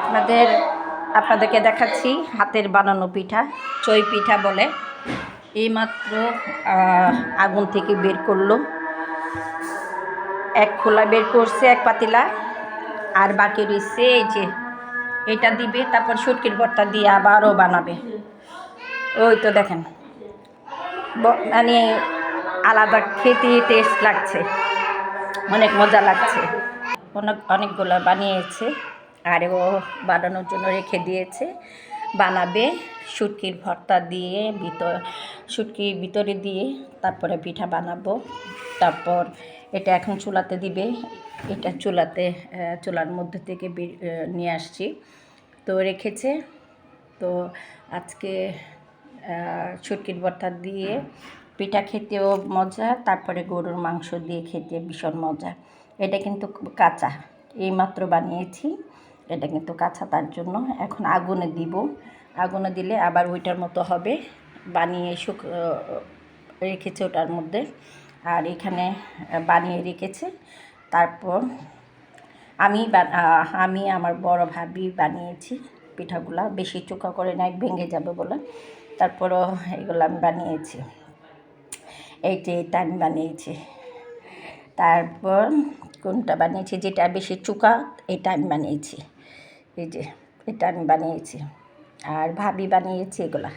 আপনাদের, আপনাদেরকে দেখাচ্ছি হাতের বানানো পিঠা, চই পিঠা বলে। এইমাত্র আগুন থেকে বের করল। এক খোলা বের করছে এক পাতিলা, আর বাকি রয়েছে এই যে, এটা দিবে, তারপর সুটকির ভর্তা দিয়ে আবারও বানাবে। ওই তো দেখেন মানে আলাদা খেতে টেস্ট লাগছে, অনেক মজা লাগছে। অনেক, অনেকগুলো বানিয়েছে। আর ও বানানোর জন্য রেখে দিয়েছে। বানাবে, শুটকির ভর্তা দিয়ে, ভিতর, শুটকির ভিতরে দিয়ে তারপরে পিঠা বানাবো। তারপর এটা এখন চুলাতে দিবে। এটা চুলাতে চুলার মধ্যে থেকে নিয়ে আসছি। তো রেখেছে। তো আজকে শুটকির ভর্তা দিয়ে পিঠা খেতেও মজা, তারপরে গরুর মাংস দিয়ে খেতে ভীষণ মজা। এটা কিন্তু কাঁচা। এইমাত্র বানিয়েছি। এটা কিন্তু কাঁচা তার জন্য। এখন আগুনে দিব। আগুনে দিলে আবার ওইটার মতো হবে। বানিয়ে শুক রেখেছে ওটার মধ্যে। আর এখানে বানিয়ে রেখেছে। তারপর আমি আমি আমার বড় ভাবি বানিয়েছি পিঠাগুলা। বেশি চোখা করে নাই, ভেঙে যাবে বলে। তারপরও এগুলো আমি বানিয়েছি। এই যে এটা আমি বানিয়েছি। তারপর কোনটা বানিয়েছি? যেটা বেশি চুকা, এটা আমি বানিয়েছি। এই যে, এটা আমি বানিয়েছি। আর ভাবি বানিয়েছি এগুলা।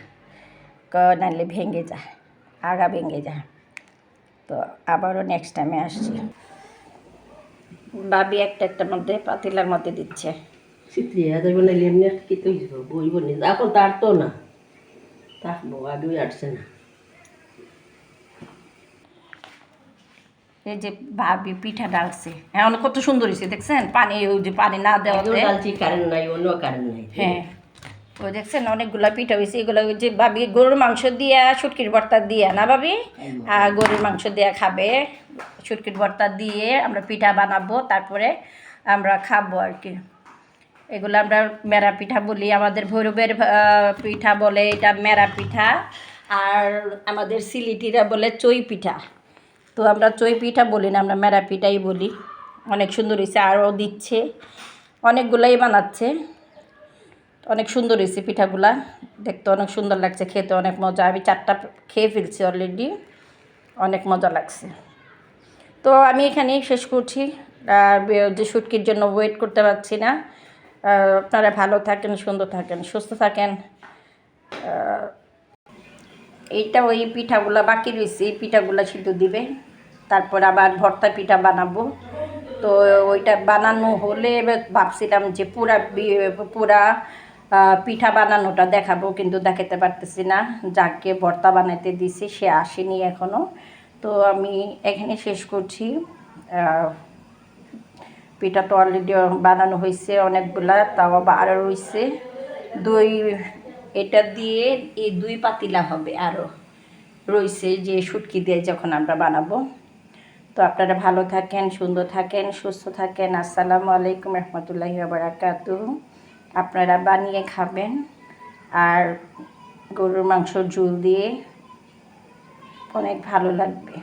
ক- নাহলে ভেঙে যায় আগা ভেঙে যায় তো আবারও নেক্সট টাইমে আসছি। ভাবি একটা একটা মধ্যে পাতিলার মধ্যে দিচ্ছে। নি। তার আসছে না। এই যে ভাবি পিঠা ডালছে। এখন কত সুন্দর হয়েছে দেখছেন? পানি ওই যে পানি না দেওয়াতে। ডালছি কারেন্ট নাই অন্য কারেন্ট নাই। হ্যাঁ। ওই দেখছেন অনেকগুলা পিঠা হয়েছে এগুলো ওই যে ভাবি গরুর মাংস দিয়া শুটকির ভর্তা দিয়া না ভাবি? আর গরুর মাংস দিয়া খাবে। শুটকির ভর্তা দিয়ে আমরা পিঠা বানাবো তারপরে আমরা খাব আর কি। এগুলো আমরা মেরা পিঠা বলি। আমাদের ভৈরবের পিঠা বলে এটা মেরা পিঠা। আর আমাদের সিলিটিরা বলে চই পিঠা তো আমরা চই পিঠা বলি না, আমরা মেরা পিঠাই বলি। অনেক সুন্দর হয়েছে আরও দিচ্ছে। অনেকগুলাই বানাচ্ছে। অনেক সুন্দর হয়েছে পিঠাগুলা। দেখতে অনেক সুন্দর লাগছে, খেতে অনেক মজা। আমি চারটা খেয়ে ফেলছি অলরেডি অনেক মজা লাগছে। তো আমি এখানেই শেষ করছি। আর যে শুটকির জন্য ওয়েট করতে পারছি না। আপনারা ভালো থাকেন, সুন্দর থাকেন, সুস্থ থাকেন। এইটা ওই পিঠাগুলা বাকি রয়েছে, এই পিঠাগুলা সিদ্ধ দিবে। তারপর আবার ভর্তা পিঠা বানাবো। তো ওইটা বানানো হলে ভাবছিলাম যে পুরা পুরা পিঠা বানানোটা দেখাবো, কিন্তু দেখাতে পারতেছি না। যাকে ভর্তা বানাতে দিছি, সে আসেনি এখনও তো আমি এখানে শেষ করছি। পিঠা তো অলরেডি বানানো হয়েছে অনেকগুলা, তাও আবার রয়েছে। দই এটা দিয়ে এই দুই পাতিলা হবে আরও রয়েছে যে শুটকি দিয়ে যখন আমরা বানাবো। তো আপনারা ভালো থাকেন, সুন্দর থাকেন, সুস্থ থাকেন। আসসালামু আলাইকুম রহমতুল্লাহি বারাকাতু আপনারা বানিয়ে খাবেন আর গরুর মাংস ঝুল দিয়ে অনেক ভালো লাগবে।